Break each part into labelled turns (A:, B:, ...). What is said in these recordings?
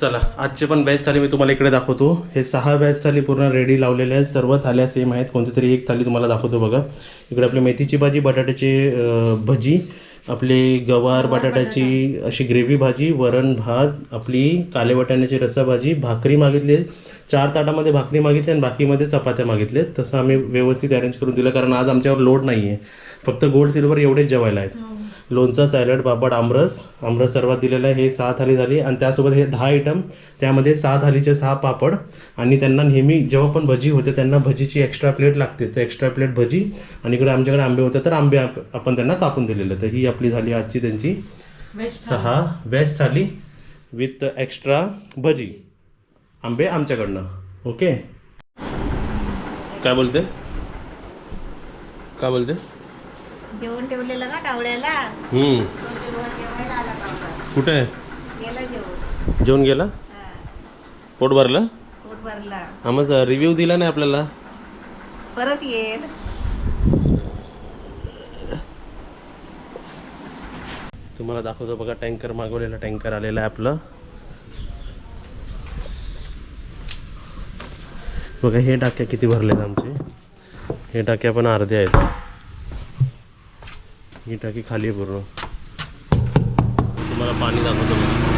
A: चला आजचे पण बेस्ट थाली मी तुम्हाला इकडे दाखवतो. हे सहा बेस्ट थाली पूर्ण रेडी लावलेले आहेत. सर्व थाल्या सेम आहेत. कोणती तरी एक थाली तुम्हाला दाखवतो बघा. इकडे आपली मेथीची भाजी बटाट्याची भजी आपली गवार बटाट्याची अशी ग्रेव्ही भाजी वरण भात आपली काले वाटाण्याची रस्सा भाजी भाकरी मागितली चार ताटामध्ये भाकरी मागितली आणि बाकीमध्ये चपात्या मागितले तसं आम्ही व्यवस्थित अरेंज करून दिलं कारण आज आमच्यावर लोड नाही आहे फक्त गोल्ड सिल्वर एवढेच जेवायला आहेत. लोणचं सॅलड पापड आमरस. आमरस सर्वात दिलेलं आहे. हे सहा थाली झाली. आणि त्यासोबत हे दहा आयटम त्यामध्ये सहा थालीचे सहा पापड. आणि त्यांना नेहमी जेव्हा पण भजी होते त्यांना भजीची एक्स्ट्रा प्लेट लागते. तर एक्स्ट्रा प्लेट भजी. आणि इकडे आमच्याकडे आंबे होते तर आंबे आप- आपण त्यांना कापून दिलेले. तर ही आपली झाली आजची त्यांची सहा veg thali with extra bhaji. आंबे आमच्याकडनं. ओके काय बोलते? काय बोलते?
B: जेवण ठेवलेलं ना कावळ्याला.
A: हम्म.
B: तो जेवण जेवायला आला कावळा
A: कुठे? आहे
B: गेला जेवण
A: गेला?
B: हा.
A: पोट भरलं?
B: पोट भरला.
A: मग रिव्ह्यू दिला नाही आपल्याला?
B: परत येईल.
A: तुम्हाला दाखवतो बघा टँकर मागवलेला टँकर आलेला आहे आपलं. बघा हे टाक्या किती भरलेत आमचे. हे टाक्या पण अर्धे आहेत. ही टाकी खाली पूर्ण. तुम्हाला पाणी दाखवतो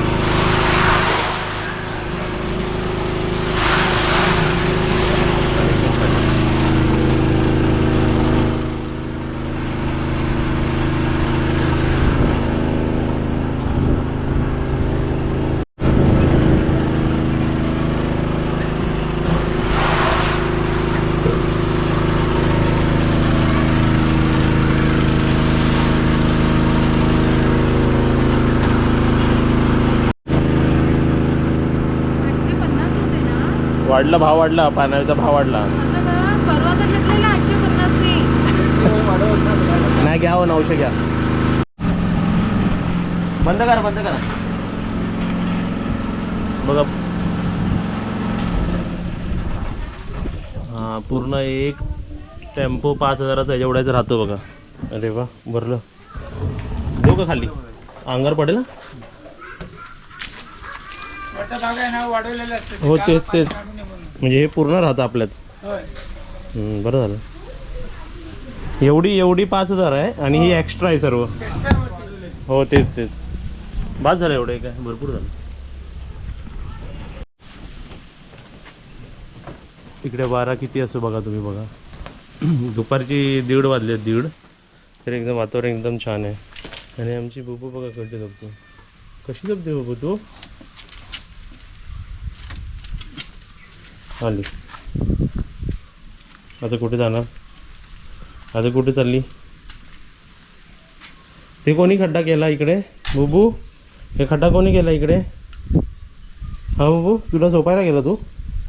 A: वाढला भाव वाढला पाण्याचा भाव वाढला. नाही घ्या हो नऊशे घ्या. बंद करा बंद करा. बघा. हा पूर्ण एक टेम्पो पाच हजाराचा एवढ्याच राहतो बघा. अरे वा भरलं. देऊ का खाली? अंगार पडेल ना? हो तेच तेच. म्हणजे हे पूर्ण राहतं आपल्यात. हम्म, बरं झालं. एवढी एवढी पाच हजार आहे आणि ही एक्स्ट्रा आहे सर्व. हो तेच तेच. बाद झालं एवढं काय भरपूर झालं. इकडे बारा किती असं बघा तुम्ही बघा. दुपारची दीड वाजले दीड. तर एकदम वातावरण एकदम छान आहे. आणि आमची बुबू बघा कधी जपतो कशी जपते बुबू तू? आली. आता कुठे जाणार? आता कुठे चालली? ते कोणी खड्डा केला इकडे? बुबू हे खड्डा कोणी केला इकडे? हा बुबू तुला झोपायला गेला तू?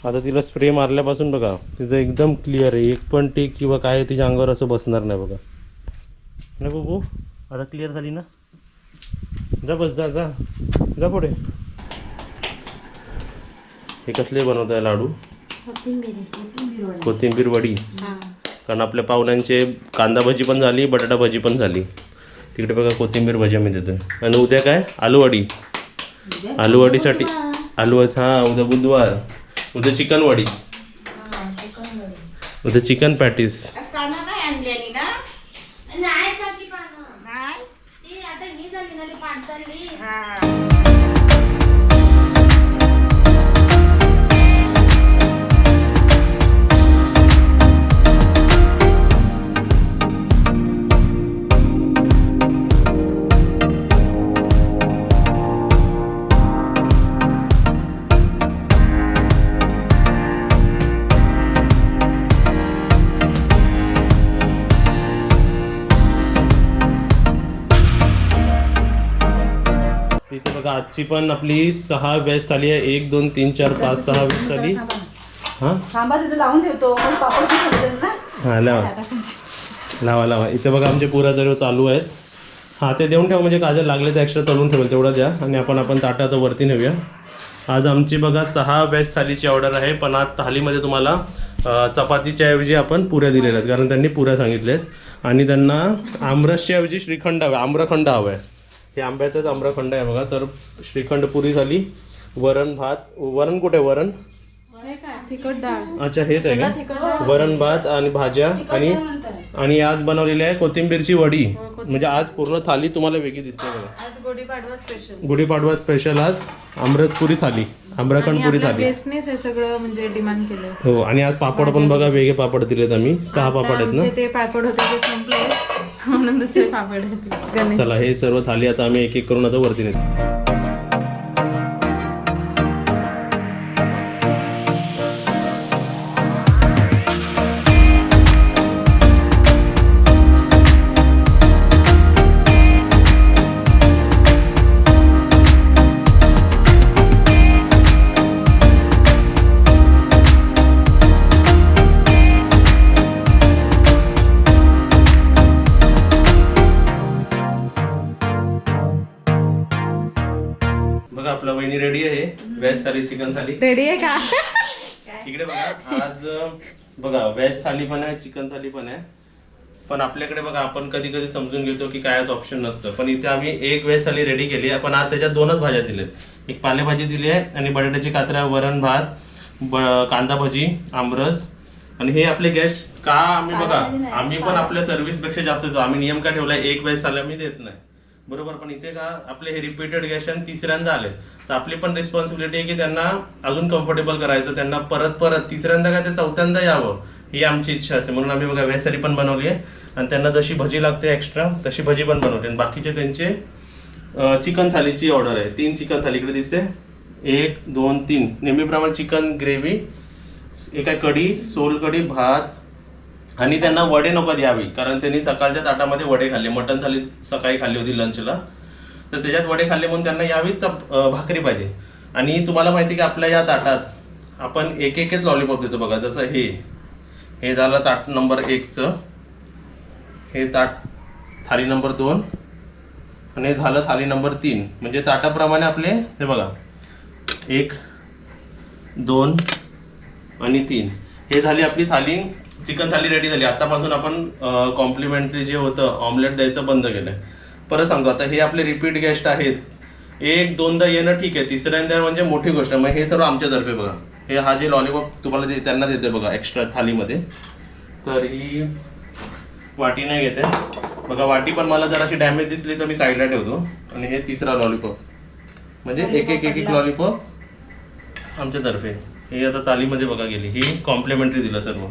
A: आता तिला स्प्रे मारल्यापासून बघा तिचं एकदम क्लिअर आहे. एक पण टीक किंवा काय तिच्या अंगावर असं बसणार नाही बघा. ना बुबू आता क्लिअर झाली ना? जा बस जा जा. जा पुढे. हे कसले बनवत आहे लाडू? कोथिंबीर वडी. कारण आपल्या पाहुण्यांचे कांदा भजी पण झाली बटाटा भजी पण झाली. तिकडे बघा कोथिंबीर भजी आम्ही देतो आणि उद्या काय? आलूवडी आलूवडीसाठी आलू हां उद्या बुधवार. उद्या चिकन वडी. उद्या चिकन पॅटीस. आजची पण आपली सहा वेस्ट आली आहे. एक दोन तीन चार पाच सहा वेस्ट आली. हां?
B: थांबा तिथे लावून ठेवतो. मग पापड पण ठेवतील ना?
A: हां लावा. लावा लावा. इथे बघा आमचे पुरा सर्व चालू आहेत. हां ते देऊन ठेवा. म्हणजे काजल लागले तर एक्स्ट्रा तळून ठेवेल तेवढं द्या. आणि आपण आपण ताटा आता वरती नेऊया. आज आमची बघा सहा वेज थालीची ऑर्डर आहे. पण आज थालीमध्ये तुम्हाला चपातीच्या ऐवजी आपण पुऱ्या दिलेल्या आहेत. कारण त्यांनी पुऱ्या सांगितल्यात. आणि त्यांना आमरसच्या ऐवजी श्रीखंड हवं आम्रखंड हवं आहे. हे आंब्याचाच आम्रखंड आहे बघा. तर श्रीखंड पुरी झाली. वरण भात. वरण कुठे वरण?
C: हे तिखट डाळ.
A: अच्छा हेच आहे का? वरण भात आणि भाज्या आणि आणि आज बनवलेली आहे कोथिंबीरची वडी. म्हणजे आज पूर्ण थाली तुम्हाला वेगळी दिसते बघा.
C: आज गुढीपाडवा स्पेशल
A: गुढीपाडवा स्पेशल आज. आमरसपुरी थाली. आम्रखंडपुरी थाली.
C: बेस्टनेच हे सगळं म्हणजे डिमांड केलं.
A: हो आणि आज पापड पण बघा वेगळे पापड दिलेत आम्ही. सहा पापड आहेत ना?
C: ते पापड होते ते संपले. म्हणून दुसरे पापड
A: चला हे सर्व थाली आता आम्ही एक एक करून आता वरती नेतो. वहिनी रेडी आहे. Veg thali chicken thali.
C: Ready आहे का?
A: इकडे बघा आज बघा व्हेज थाली पण आहे चिकन थाली पण आहे. पण आपल्याकडे बघा आपण कधी कधी समजून घेतो की कायच ऑप्शन नसतं. पण इथे आम्ही एक व्हेज थाली रेडी केली आहे. पण आज त्याच्यात दोनच भाज्या दिल्यात. एक पालेभाजी दिली आहे आणि बटाट्याची कात्र्या वरण भात कांदा भजी आमरस. आणि हे आपले गेस्ट का आम्ही बघा आम्ही पण आपल्या सर्व्हिसपेक्षा जास्त देतो. आम्ही नियम काय ठेवलाय? एक वेळेस थाली आम्ही देत नाही. बरोबर पण इथे का आपले हे रिपीटेड गेस्ट तिसऱ्यांदा आले तर आपली पण रिस्पॉन्सिबिलिटी आहे की त्यांना अजून कम्फर्टेबल करायचं त्यांना परत परत तिसऱ्यांदा काय ते चौथ्यांदा यावं ही आमची इच्छा असते म्हणून आम्ही बघा वेसारी पण बनवली आहे. आणि त्यांना जशी भजी लागते एक्स्ट्रा तशी भजी पण बनवली आणि बाकीचे त्यांचे चिकन थालीची ऑर्डर आहे. तीन चिकन थाली इकडे दिसते. एक दोन तीन. नेहमीप्रमाणे चिकन ग्रेव्ही एका कढी सोल कढी भात आणि त्यांना वडे नको द्यावी कारण त्यांनी सकाळच्या ताटामध्ये वडे खाल्ले. मटण थाली सकाळी खाल्ली होती लंचला तर त्याच्यात वडे खाल्ले म्हणून त्यांना यावीच चप- भाकरी पाहिजे. आणि तुम्हाला माहिती आहे की आपल्या या ताटात आपण एक एकच लॉलीपॉप देतो बघा. जसं हे हे झालं ताट नंबर एकचं. हे ताट थाली नंबर दोन. आणि हे झालं थाली नंबर तीन. म्हणजे ताटाप्रमाणे आपले हे बघा. एक दोन आणि तीन. हे झाली आपली थाली चिकन थाली रेडी झाली. आतापासून आपण कॉम्प्लिमेंटरी जे होतं ऑमलेट द्यायचं बंद केलंय. परत सांगतो आता हे आपले रिपीट गेस्ट आहेत. एक दोनदा येणं ठीक आहे. तिसऱ्यांदा म्हणजे मोठी गोष्ट आहे. मग हे सर्व आमच्यातर्फे बघा. हे हा जे लॉलीपॉप तुम्हाला दे त्यांना देतोय बघा एक्स्ट्रा थालीमध्ये. तर ही वाटी नाही घेते बघा वाटी पण मला जर अशी डॅमेज दिसली तर मी साईडला ठेवतो. आणि हे तिसरा लॉलीपॉप म्हणजे एक एक एक एक लॉलीपॉप आमच्यातर्फे ही आता तालीमध्ये बघा गेली. ही कॉम्प्लिमेंटरी दिलं सर्व.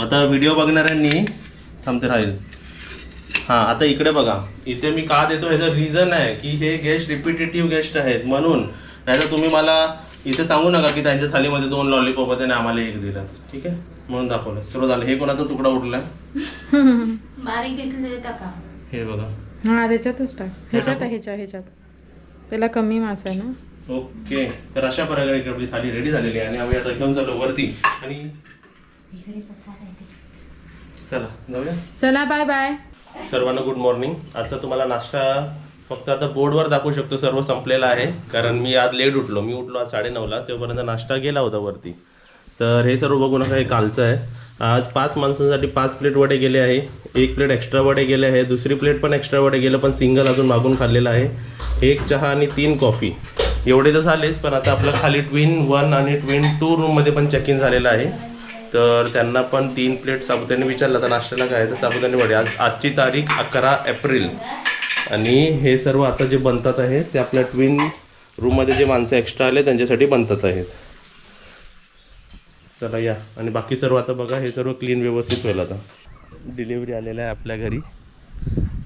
A: आता व्हिडिओ बघणाऱ्यांनी थांबते राहील. हां आता इकडे बघा. इथे मी का देतो ह्याचं रिझन आहे की हे गेस्ट रिपिटेटिव्ह गेस्ट आहेत. म्हणून नाहीतर तुम्ही मला इथे सांगू नका की त्यांच्या थालीमध्ये दोन लॉलीपॉप होते आणि आम्हाला एक दिलं. ठीक आहे? म्हणून दाखवलं. सर्व झालं. हे कोणाचा तुकडा
C: टाका.
A: हे बघा.
C: हा त्याच्यातच टाक. ह्याच्यात ह्याच्या ह्याच्यात त्याला कमी मास आहे ना?
A: ओके. तर अशा प्रकारे इकडे आपली थाली रेडी झालेली आहे. आणि आम्ही आता घेऊन चालू वरती. आणि चला जाऊया.
C: चला बाय बाय
A: सर्वांना गुड मॉर्निंग आजचा तुम्हाला नाश्ता फक्त आता बोर्डवर दाखवू शकतो सर्व संपलेला आहे. कारण मी आज लेट उठलो. मी उठलो आज साडेनऊला तेव्हापर्यंत नाश्ता गेला होता वरती. तर हे सर्व बघू नका हे कालचं आहे. आज पाच माणसांसाठी पाच प्लेट वडे गेले आहे. एक प्लेट एक्स्ट्रा वडे गेले आहे. दुसरी प्लेट पण एक्स्ट्रा वडे गेलं पण सिंगल अजून मागून खाल्लेलं आहे. एक चहा आणि तीन कॉफी एवढे तर झालेच पण आता आपलं खाली ट्विन वन आणि ट्विन टू रूममध्ये पण चेक इन झालेलं आहे. तर त्यांना पण तीन प्लेट साबुदाणे विचारलं. तर नाश्त्याला काय आहे? तर साबुदाणे वडे. आज आजची तारीख अकरा एप्रिल. आणि हे सर्व आता जे बनतात आहेत ते आपल्या ट्विन रूममध्ये जे माणसं एक्स्ट्रा आले त्यांच्यासाठी बनतात आहेत. चला या. आणि बाकी सर्व आता बघा हे सर्व क्लीन व्यवस्थित होईल आता. डिलिव्हरी आलेलं आहे आपल्या घरी.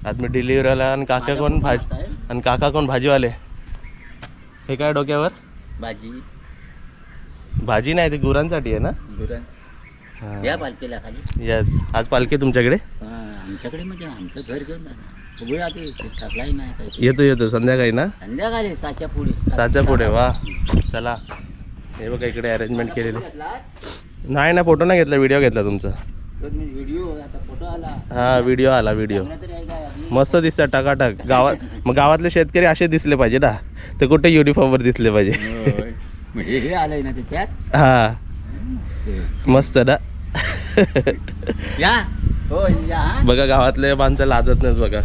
A: आज मी डिलिव्हरी आला आणि काका कोण भाज आणि काका कोण भाजीवाले? हे काय डोक्यावर?
D: भाजी.
A: भाजी नाही ते गुरांसाठी आहे ना?
D: गुरांची या पालखीला खाली.
A: येस आज पालखी तुमच्याकडे?
D: हा, आमच्याकडे म्हणजे आमचं घर घेऊन जाणार. बघूया ते ते ठरलाही नाही काही
A: येतो येतो. संध्याकाळी ना?
D: संध्याकाळी साच्या पुढे.
A: साच्या पुढे. वा. चला. हे बघा इकडे अरेंजमेंट केलेले. नाही ना फोटो नाही घेतला व्हिडिओ घेतला तुमचा.
D: व्हिडिओ आता फोटो आला.
A: हा व्हिडिओ आला व्हिडिओ
D: चांगला तरी आहे काय आधी?
A: मस्त दिसतात टकाटक. गावात मग गावातले शेतकरी असे दिसले पाहिजे ना. ते कुठे युनिफॉर्मवर दिसले पाहिजे.
D: होय. मग हे हे आलंय ना त्याच्यात?
A: हा.
D: ते.
A: मस्त ना?
D: या. हो या.
A: बघा गावातले माणसं लाजत नाहीत बघा.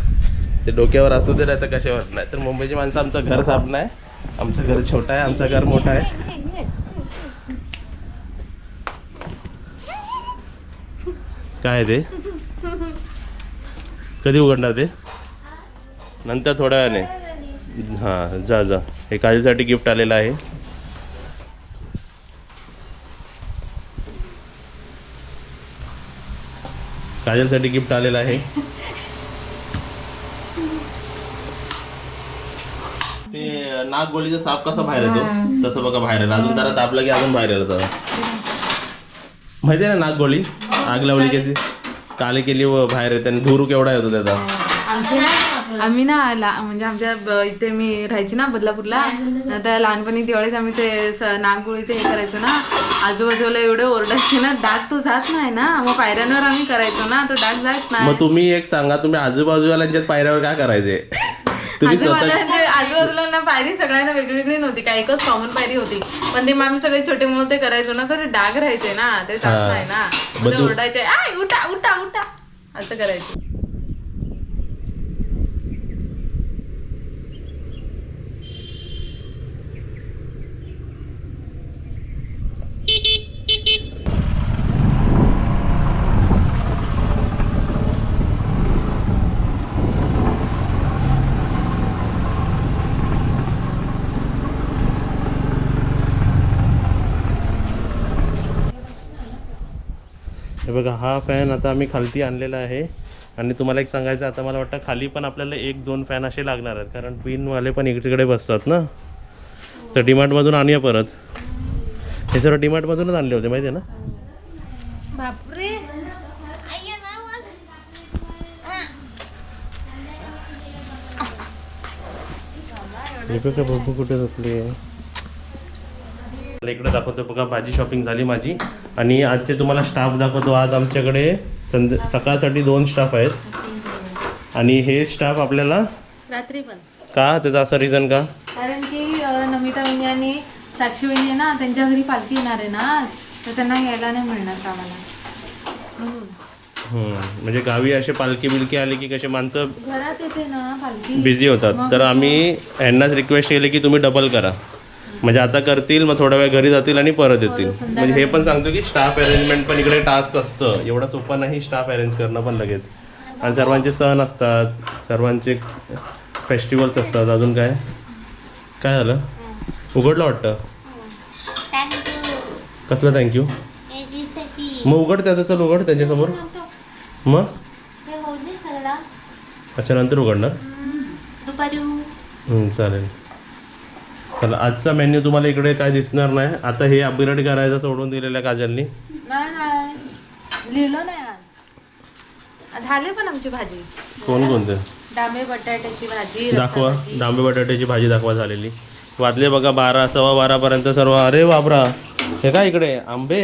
A: ते डोक्यावर असू दे नाही तर कशावर. नाही तर मुंबईची माणसं आमचं घर साफ नाही आमचं घर छोटं आहे आमचं घर मोठं आहे. काय आहे ते? कधी उघडणार ते? नंतर थोड्या वेळाने. हां जा जा. हे काजीसाठी गिफ्ट आलेलं आहे. काजलसाठी गिफ्ट आलेलं आहे. ते नागगोळीचा साप कसा बाहेर येतो? तसं बघा बाहेर आला अजून जरा दाबलं की अजून बाहेर आलं जरा माहिती आहे ना नागगोळी आग लावली कशी? काले केली व बाहेर येते आणि धुरू केवढा येतो त्याचा?
C: आमच्या आम्ही ना ला म्हणजे आमच्या इथे मी राहायची ना बदलापूरला. तर लहानपणी दिवाळीत आम्ही ते नागगुळी ते हे करायचो ना. आजूबाजूला एवढे ओरडायचे ना. डाग तो जात नाही ना. मग पायऱ्यांवर आम्ही करायचो ना. तो डाग जात नाही.
A: मग तुम्ही एक सांगा तुम्ही आजूबाजूवाल्यांच्याच पायऱ्यावर काय करायचे?
C: आजूबाजूला आजूबाजूला ना पायरी सगळ्यांना वेगळी नव्हती. काय एकच कॉमन पायरी होती. पण ते मग आम्ही सगळे छोटे मोठे करायचो ना. तर डाग राहायचे ना. ते जात
A: हा.
C: नाही ना. तू- ओरडायचे आय उठा उठा उठा. असं करायचं.
A: हे बघा हा फॅन आता आम्ही खालती आणलेला आहे. आणि तुम्हाला एक सांगायचं आता मला वाटतं खाली पण आपल्याला एक दोन फॅन असे लागणार आहेत. कारण ट्विनवाले पण इकडे बसतात ना. तर डीमार्टमधून आणूया परत. हे सर्व डीमार्टमधूनच आणले होते माहिती आहे ना?
C: बापरे!
A: हे. बघा कुठे झोपली आहे. इकडे दाखवतो बघा भाजी शॉपिंग झाली माझी. आणि आजचे तुम्हाला स्टाफ दाखवतो. आज आमच्याकडे संध सकाळसाठी दोन स्टाफ आहेत. आणि हे स्टाफ आपल्याला
C: रात्री पण.
A: का? त्याचा असा रिझन का?
C: कारण की नमिता वहिनी आणि साक्षी वहिनी ना त्यांच्या घरी पालखी येणार आहे ना आज. तर त्यांना यायला नाही मिळणार कामाला. म्हणून.
A: म्हणजे गावी असे पालखी बिलकी आले की कसे माणसं
C: घरात येते ना पालखी.
A: बिझी होतात. तर आम्ही यांनाच रिक्वेस्ट केली की तुम्ही डबल करा. म्हणजे आता करतील मग थोडा वेळ घरी जातील आणि परत येतील. म्हणजे हे पण सांगतो की स्टाफ अरेंजमेंट पण इकडे टास्क असतं. एवढं सोपं नाही स्टाफ अरेंज करणं पण लगेच. आणि सर्वांचे सण असतात सर्वांचे फेस्टिवल्स असतात. अजून काय? काय झालं? उघडलं वाटतं? कसलं थँक्यू मग उघड त्याचं चल उघड त्यांच्यासमोर. मग? अच्छा नंतर उघडणार? चालेल. चला आजचा मेन्यू तुम्हाला इकडे काय दिसणार नाही. आता हे अपग्रेड करायचं सोडून दिलेलं आहे काजलनी.
C: नाही नाही. लिहिलं नाही आज. झाले पण आमची भाजी.
A: कोणकोणते
C: डांबे बटाट्याची भाजी
A: दाखवा. डांबे बटाट्याची भाजी दाखवा झालेली. वाजले बघा बारा सव्वा बारापर्यंत सर्व. अरे बापरा. हे काय इकडे? आंबे?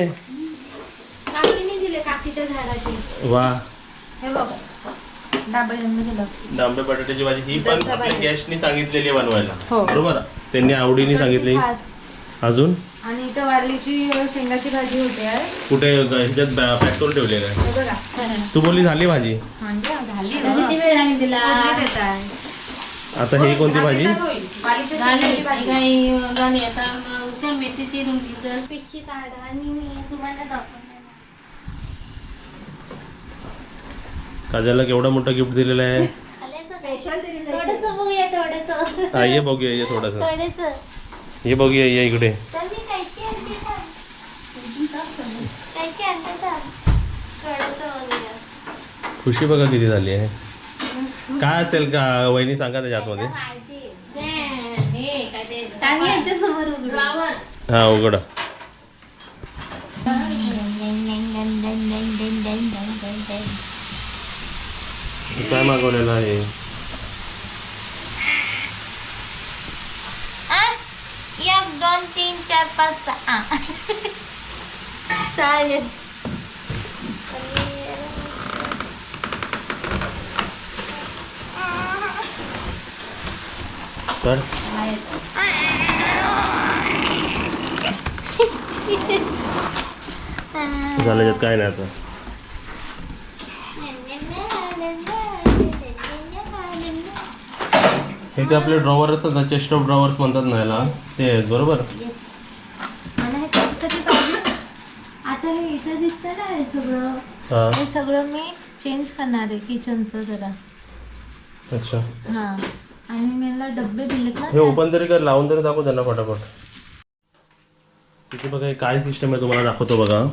A: वा.
C: डांबे
A: बटाट्याची भाजी ही पण आपल्या गेस्टनी सांगितलेली बनवायला.
C: हो.
A: बरोबर? त्यांनी आवडीने सांगितली. अजून?
C: आणि इथं वारलीची शेंगाची भाजी होते आहे
A: कुठे ह्याच्यात पॅक करून ठेवलेलं आहे
C: हे
A: तू बोलली झाली भाजी.
C: म्हणजे.
A: आता ही कोणती भाजी? काजलला केवढं मोठं गिफ्ट दिलेलं आहे.
E: थोडस बघूया थोडस.
A: हा ये बघूया ये थोडस.
E: थोडस.
A: ये बघूया ये इकडे.
E: तर मी काय काय आणते सांग काय काय आणते सांग थोडस बघूया.
A: खुशी बघा किती झाली आहे. काय असेल का? वहिनी सांगा त्याच्या आतमध्ये
E: चांगली आहे समोर उघडू
A: हा उघड. काय मागवलेलं आहे
E: एक दोन तीन चार पाच सहा. चालेल.
A: तर? झालं काय नाही आता. हे ते आपले ड्रॉवर असतात ना चेस्ट ऑफ ड्रॉवर्स म्हणतात ना याला. ते आहेत बरोबर?
E: येस मला हे कशासाठी पाहिजे आता हे इथं दिसतं ना हे सगळं.
A: हां.
E: हे सगळं मी चेंज करणार आहे किचनचं जरा.
A: अच्छा.
E: हां. आणि मला डब्बे दिलेत ना
A: हे ओपन तरी कर लावून तरी दाखव त्यांना फटाफट. तिथे बघा हे काय सिस्टम आहे तुम्हाला दाखवतो बघा.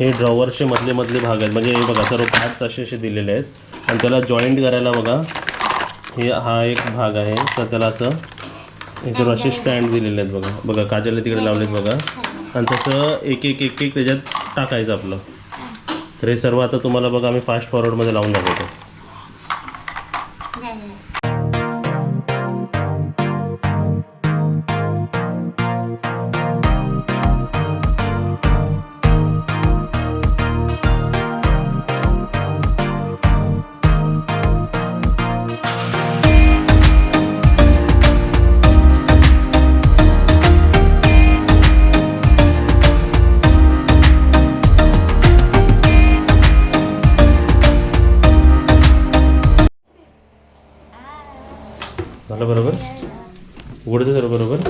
A: हे ड्रॉवरचे मधले मधले भाग आहेत. म्हणजे हे बघा सर्व पार्ट्स असे असे दिलेले आहेत. आणि त्याला जॉईंट करायला बघा. हे हा एक भाग आहे. तर त्याला असं सर्व असे स्टँड दिलेले आहेत बघा. बघा काजल तिकडे लावलेत बघा. आणि तसं एक एक एक एक त्याच्यात टाकायचं आपलं. तर हे सर्व आता तुम्हाला बघा आम्ही फास्ट फॉरवर्डमध्ये लावून दाखवतो. झालं बरोबर? उघडतं सर्व बरोबर?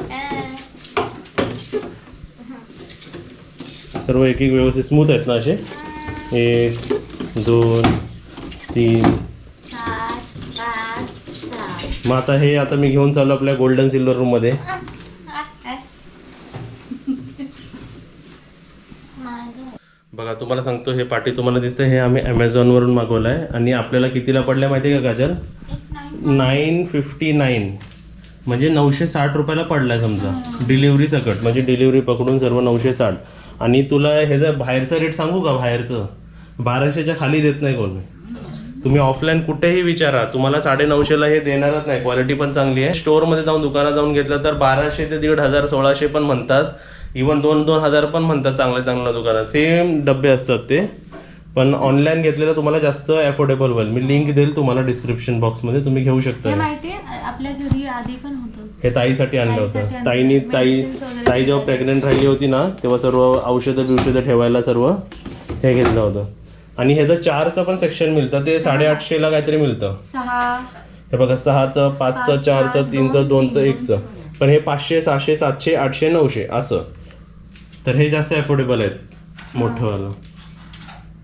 A: सर्व एक एक व्यवस्थित स्मूथ आहेत ना असे? एक दोन तीन. मग आता हे आता मी घेऊन चाललो आपल्या गोल्डन सिल्वर रूममध्ये बघा तुम्हाला सांगतो हे पाटी तुम्हाला दिसतं हे आम्ही ॲमेझॉनवरून मागवलं आहे आणि आपल्याला कितीला पडलं माहिती आहे का गाजर? नाईन फिफ्टी नाईन म्हणजे नऊशे साठ रुपयाला पडला समजा डिलिव्हरी सकट म्हणजे डिलिव्हरी पकडून सर्व नऊशे साठ आणि तुला हे जर बाहेरचं रेट सांगू का बाहेरचं बाराशेच्या खाली देत नाही कोणी तुम्ही ऑफलाईन कुठेही विचारा तुम्हाला साडे नऊशेला हे देणारच नाही क्वालिटी पण चांगली आहे स्टोअरमध्ये जाऊन दुकानात जाऊन घेतलं तर बाराशे ते दीड हजार सोळाशे पण म्हणतात इवन दोन दोन हजार पण म्हणतात चांगल्या चांगल्या दुकानात सेम डबे असतात ते पण ऑनलाईन घेतलेलं तुम्हाला जास्त अफोर्डेबल होईल. मी लिंक देईल तुम्हाला डिस्क्रिप्शन बॉक्समध्ये तुम्ही घेऊ शकता.
E: हे
A: हे.
E: माहितीये आपल्या घरी आधी पण होतं.
A: हे ताईसाठी आणलं होतं. ताईनी ताई ताई जेव्हा प्रेग्नेंट राहिली होती ना तेव्हा सर्व औषधं बिवषधं ठेवायला सर्व हे घेतलं होतं. आणि हे जर चारचं पण सेक्शन मिळतं ते साडेआठशेला काहीतरी मिळतं.
E: सहा.
A: हे बघा सहाचं पाचचं चारचं तीनचं दोनचं एकचं. पण हे पाचशे सहाशे सातशे आठशे नऊशे असं. तर हे जास्त अफोर्डेबल आहेत मोठंवालं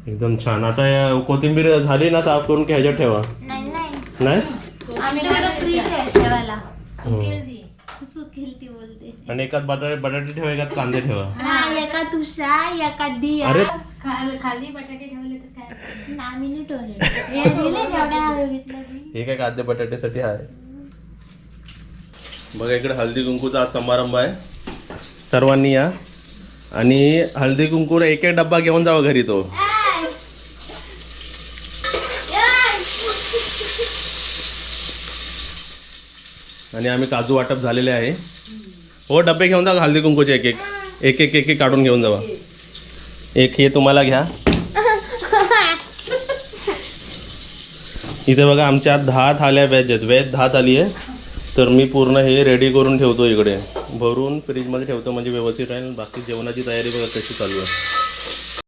A: एकदम छान. आता या कोथिंबीर झाली ना साफ करून की ह्याच्यात ठेवा?
E: नाही नाही.
A: नाही?
E: आम्ही फ्रीज आहे ठेवायला
A: हो.
E: सुकेल ती बोलते.
A: आणि एकात बटाटे बटाटे ठेवा एकात कांदे ठेवा.
E: हा एका तुषा एका दिया.
A: अरे.
E: खाली बटाटे ठेवले तर काय? नामिनी मी
A: हे काय कांदे बटाट्यासाठी आहे बघा इकडे हळदी कुंकूचा आज समारंभ आहे. सर्वांनी या. आणि हळदी कुंकू एक एक डब्बा घेऊन जावा घरी तो. आणि आम्ही काजू वाटप झालेले आहे. हो डबे घेऊन जा हळदी कुंकूचे एक एक. एक एक एक एक काढून घेऊन जावा. एक हे तुम्हाला घ्या. इथे बघा आमच्या दहा थाल्या व्हेज आहेत. व्हेज दहा थाली आहे. तर मी पूर्ण हे रेडी करून ठेवतो इकडे. भरून फ्रीजमध्ये ठेवतो म्हणजे व्यवस्थित राहील. बाकी जेवणाची तयारी बघा कशी चालू आहे.